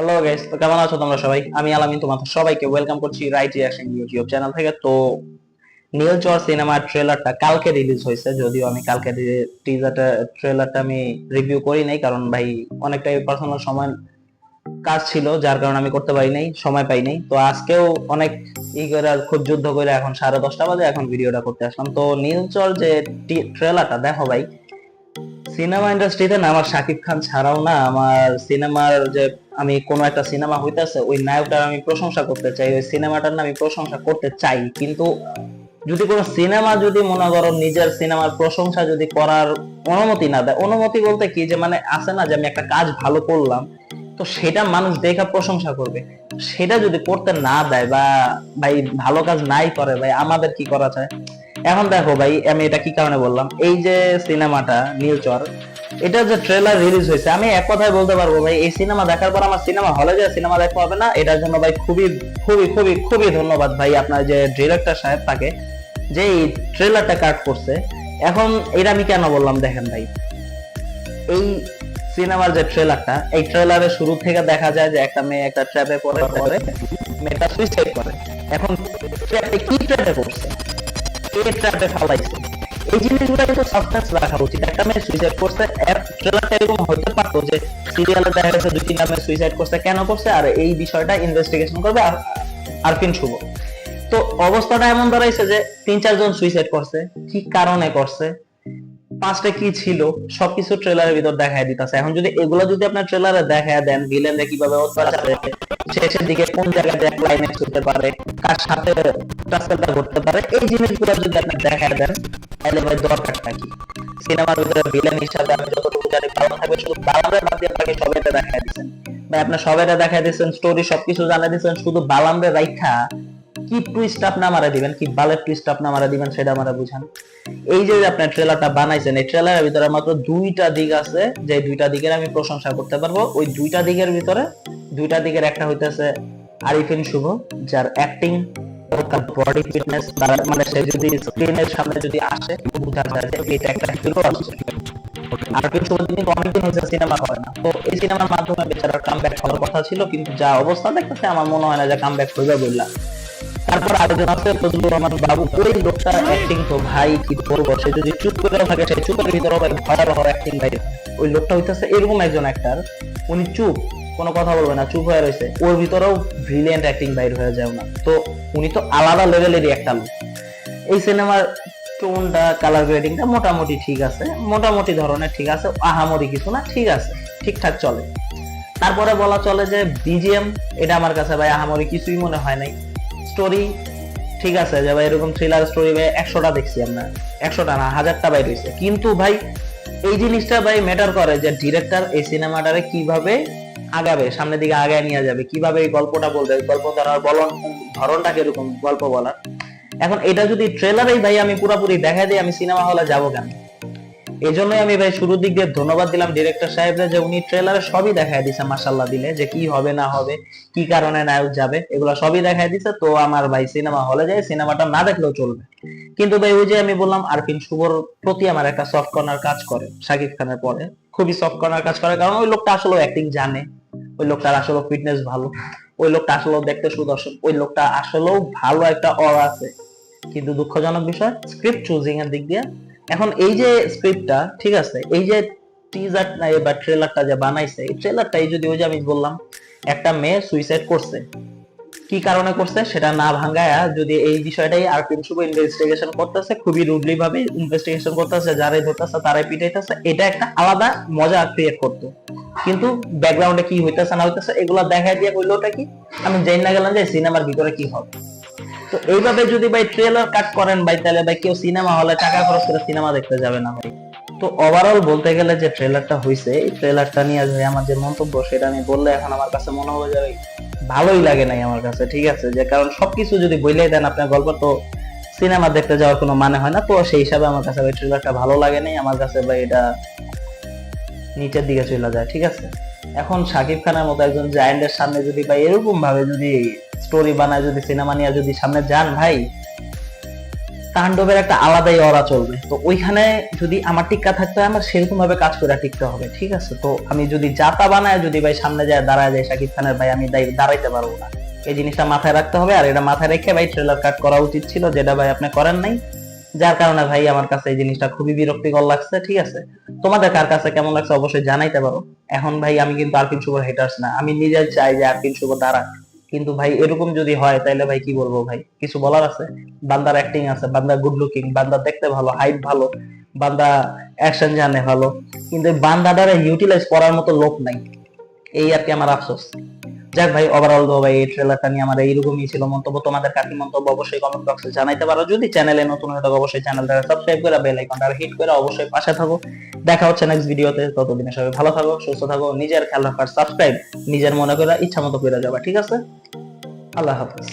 Hello guys তো কেমন আছো তোমরা সবাই? আমি আলামিন তোমাদের সবাইকে ওয়েলকাম করছি রাইট রিয়াকশন ইউটিউব চ্যানেল থেকে। তো নীল চর সিনেমার ট্রেলারটা কালকে রিলিজ হয়েছে, যদিও আমি কালকে টিজারটা ট্রেলারটা আমি রিভিউ করি নাই, কারণ ভাই অনেকটাই পার্সোনাল সময় কাজ ছিল, যার কারণে আমি করতে পারি নাই, সময় পাই নাই। তো আজকেও অনেক ই করে, খুব যুদ্ধ করে এখন সাড়ে দশটা বাজে, এখন ভিডিওটা করতে আসলাম। তো নীল চর যে ট্রেলারটা দেখো ভাই সিনেমা ইন্ডাস্ট্রিতে না, আমার শাকিব খান ছাড়াও না, আমার সিনেমার যে আমি কোনো একটা সিনেমা হইতাছে, ওই নায়কটার আমি প্রশংসা করতে চাই, ওই সিনেমাটার আমি প্রশংসা করতে চাই। কিন্তু যদি কোনো সিনেমা যদি মনে করো নিজের সিনেমার প্রশংসা যদি করার অনুমতি না দেয়, অনুমতি বলতে কি যে মানে আছে না যে আমি একটা কাজ ভালো করলাম, তো সেটা মানুষ দেখা প্রশংসা করবে। সেটা যদি করতে না দেয় বা ভাই ভালো কাজ নাই করে, ভাই আমাদের কি করা চায় এখন দেখো ভাই, আমি এটা কি কারণে বললাম? এই যে সিনেমাটা নীলচর এটা যে ট্রেলার রিলিজ হয়েছে, আমি এক কথায় বলতে পারব ভাই, এই সিনেমা দেখার পর আমার সিনেমা হলে যে সিনেমা দেখা হবে না, এটার জন্য ভাই খুবই খুবই খুবই খুবই ধন্যবাদ ভাই আপনার যে ডিরেক্টর সাহেব তাকে, যে এই ট্রেলারটা কাট করছে। এখন এটা আমি কেন বললাম, দেখেন ভাই, এই সিনেমার যে ট্রেলারটা এই ট্রেলারের শুরু থেকে দেখা যায় যে একটা মেয়ে একটা ট্র্যাপে পড়ে পরে মেয়েটা সুইসাইড করে। এখন ট্র্যাপে কি ট্র্যাপে পড়ছে? কে ট্র্যাপে ফালাইছে? এই জিনিসগুলো কিন্তু সাবস্টেন্স রাখা উচিত। একটা মেয়ে সুইসাইড করছে খেলাতে এরকম হতে পারতো যে সিরিয়ালে দেখা গেছে দুই তিনটা মেয়ে সুইসাইড করছে, কেন করছে? আর এই বিষয়টা ইনভেস্টিগেশন করবে আর আরফিন শুভ। তো অবস্থাটা এমন দাঁড়াইছে যে তিন চারজন সুইসাইড করছে, কি কারণে করছে? পাঁচটা কি ছিল, সবকিছু ট্রেলারের ভিতর দেখায় দিতেছে। এখন যদি এগুলো যদি আপনার ট্রেলারে দেখায় দেন ভিলেনরা কীভাবে অত্যাচারে শেষের দিকে কোন জায়গায় দেখ ক্লাইম্যাক্স হতে পারে, কার সাথে টাস্কেলটা ঘটতে পারে, এই জিনিসগুলো যদি আপনি দেখায় দেন, তাহলে ভাই দরকারটা কি? সিনেমার ভিতরে ভিলেন হিসাবে আমি যতটুকু জানি ভালো থাকবে, শুধু বালামরে বাদ আপনাকে সবাইটা দেখায় দিচ্ছেন ভাই, আপনার সবাইটা দেখায় দিচ্ছেন স্টোরি সবকিছু জানাই দিচ্ছেন শুধু বালামরে রাইখা কি টুইস্ট আপনি আমারে দিবেন? কি বালের টুইস্ট আপনি আমারে দিবেন সেটা আমারে বুঝান। এই যে আপনি ট্রেলারটা বানাইছেন, এই ট্রেলারের ভিতরে মাত্র দুইটা দিক আছে, যে দুইটা দিকের আমি প্রশংসা করতে পারব। ওই দুইটা দিকের ভিতরে, দুইটা দিকের একটা হইতেছে আরিফিন শুভ, যার অ্যাক্টিং তার বডি ফিটনেস মানে সে যদি স্ক্রিনের সামনে যদি আসে, বোঝা যায় যে এটা একটা হিরো আসছে সিনেমা করে না। তো এই সিনেমার মাধ্যমে বেচারার কামব্যাক হওয়ার কথা ছিল, কিন্তু যা অবস্থা দেখতেছে, আমার মনে হয় না যে কামব্যাক হইবে বললাম তারপর ফজলুর রহমান বাবু। ওই লোকটা অ্যাক্টিং তো ভাই, কি সে যদি চুপ থাকে সে চুপের ভয়াবহ অ্যাক্টিং ভাই। ওই লোকটা হইতেছে এরকম একজন অ্যাক্টার উনি চুপ, কোনো কথা বলবে না, চুপ হয়ে রয়েছে। ওর ভিতরেও অ্যাক্টিং বাইর হয়ে যায় না তো উনি তো আলাদা লেভেলেরই একটা লোক। এই সিনেমার টোনটা কালার গ্রেডিংটা মোটামুটি ঠিক আছে। মোটামুটি ধরনের ঠিক আছে, আহামরি কিছু না, ঠিক আছে। ঠিকঠাক চলে। তারপরে বলা চলে যে বিজিএম এটা আমার কাছে ভাই আহামরি কিছুই মনে হয় নাই। স্টোরি ঠিক আছে, যে ভাই এরকম থ্রিলার স্টোরি ভাই একশোটা দেখছি আমরা। একশোটা না, হাজারটা বাইর হয়েছে কিন্তু ভাই, এই জিনিসটা ভাই ম্যাটার করে যে ডিরেক্টর এই সিনেমাটারে কীভাবে আগাবে, সামনের দিকে আগায় নিয়ে যাবে, কীভাবে এই গল্পটা বলবে গল্প ধরার বলন, ধরনটা কীরকম গল্প বলার। এখন এটা যদি ট্রেলারেই ভাই আমি পুরোপুরি দেখা দিই, আমি সিনেমা হলে যাব কেন? এই জন্যই আমি ভাই শুরুর দিক দিয়ে ধন্যবাদ দিলাম ডিরেক্টর সাহেবরে যে উনি ট্রেলারে সবই দেখায় দিছে মাসাল্লাহ দিলে, যে কি হবে, না হবে, কি কারণে নায়ক যাবে, এগুলো সবই দেখায় দিছে। তো আমার ভাই সিনেমা হলে যায় সিনেমাটা না দেখলেও চলবে। কিন্তু ভাই ওই যে আমি বললাম, আরফিন শুভর প্রতি আমার একটা সফট কর্নার কাজ করে, শাকিব খানের পরে। খুবই সফট কর্নার কাজ করে, কারণ ওই লোকটা আসলে অ্যাক্টিং জানে, ওই লোকটার আসলে ফিটনেস ভালো, ওই লোকটা আসলে দেখতে সুদর্শন, ওই লোকটা আসলেও ভালো একটা অর আছে। কিন্তু দুঃখজনক বিষয় স্ক্রিপ্ট চুজিং এর দিক দিয়ে এখন এই যে স্ক্রিপ্টটা ঠিক আছে? এই যে টিজার বা ট্রেলারটা যে বানাইছে, এই ট্রেলারটাই যদি ওই যে আমি বললাম, একটা মেয়ে সুইসাইড করছে। কি কারণে করছে সেটা না ভাঙ্গায়া যদি এই বিষয়টাই আর শুভ ইনভেস্টিগেশন করতেছে, খুবই রুডলি ভাবে ইনভেস্টিগেশন করতেছে, যারাই ধরতেছে, তারাই পিটাইতেছে, এটা একটা আলাদা মজা ক্রিয়েট করতো। কিন্তু ব্যাকগ্রাউন্ডে কি হইতেছে না হইতেছে, এগুলো দেখাই দিয়ে কইলোটা কি? আমি জানি না গেলাম যে সিনেমার ভিতরে কি হবে। এইভাবে যদি ভাই ট্রেলার কাট করেন ভাই, তাহলে ভাই কেউ সিনেমা হলে টাকা খরচ করে সিনেমা দেখতে যাবে না ভাই। তো ওভারঅল বলতে গেলে যে ট্রেলারটা হইছে, এই ট্রেলারটা নিয়ে যে আমার যে মন্তব্য, সেটা আমি বললে এখন আমার কাছে মনে হবে যে ভালোই লাগে নাই আমার কাছে, ঠিক আছে? যে কারণ সবকিছু যদি বইলেই দেন আপনার গল্প, তো সিনেমা দেখতে যাওয়ার কোনো মানে হয় না। তো সেই হিসাবে আমার কাছে ভাই ট্রেলারটা ভালো লাগে নাই, আমার কাছে ভাই এটা নিচের দিকে চলে যায়, ঠিক আছে? এখন শাকিব খানের মতো একজন জায়ান্টের সামনে যদি ভাই এরকম ভাবে যদি স্টোরি বানায় যদি সিনেমা নিয়ে যদি সামনে যান ভাই, তাণ্ডবের একটা আলাদাই অরা চলবে। তো ওইখানে যদি আমার টিক্কা থাকতে হয়, আমার সেরকম ভাবে কাজ করে টিকতে হবে, ঠিক আছে? তো আমি যদি জাতা বানায় যদি ভাই সামনে যায়, দাঁড়ায় যায় শাকিব খানের ভাই, আমি দাঁড়াইতে পারব না। এই জিনিসটা মাথায় রাখতে হবে, আর এটা মাথায় রেখে ভাই ট্রেলার কাট করা উচিত ছিল, যেটা ভাই আপনি করেন নাই। যার কারণে ভাই আমার কাছে এই জিনিসটা খুবই বিরক্তিকর লাগছে, ঠিক আছে? তোমাদের কার কাছে কেমন লাগছে অবশ্যই জানাইতে পারো। এখন ভাই আমি কিন্তু আরপিন শুভর হেটার্স না, আমি নিজে চাই যে আরপিন শুভ দাঁড়াক। কিন্তু ভাই এরকম যদি হয় তাহলে ভাই কি বলব ভাই? কিছু বলার আছে? বান্দার অ্যাক্টিং আছে, বান্দা গুড লুকিং বান্দা দেখতে ভালো হাইট ভালো, বান্দা অ্যাকশন জানে ভালো, কিন্তু বান্দা বান্দাটারে ইউটিলাইজ করার মতো লোক নাই। এই আর কি আমার আফসোস। যাক ভাই ওভারঅল তো ভাই এই ট্রেলারটা নিয়ে আমার এইরকমই ছিল মন্তব্য। তোমাদের কাকি মন্তব্য? অবশ্যই কমেন্ট বক্সে জানাইতে পারো। যদি চ্যানেলে নতুন হয়ে থাকো, অবশ্যই চ্যানেলটা সাবস্ক্রাইব করে বেল আইকনটা হিট করে অবশ্যই পাশে থাকো। দেখা হচ্ছে নেক্সট ভিডিওতে ততদিনে সবাই ভালো থাকো, সুস্থ থাকো, নিজের খেয়াল রাখার সাবস্ক্রাইব নিজের মনে করে ইচ্ছা মতো করে যাবা, ঠিক আছে? আল্লাহ হাফেজ।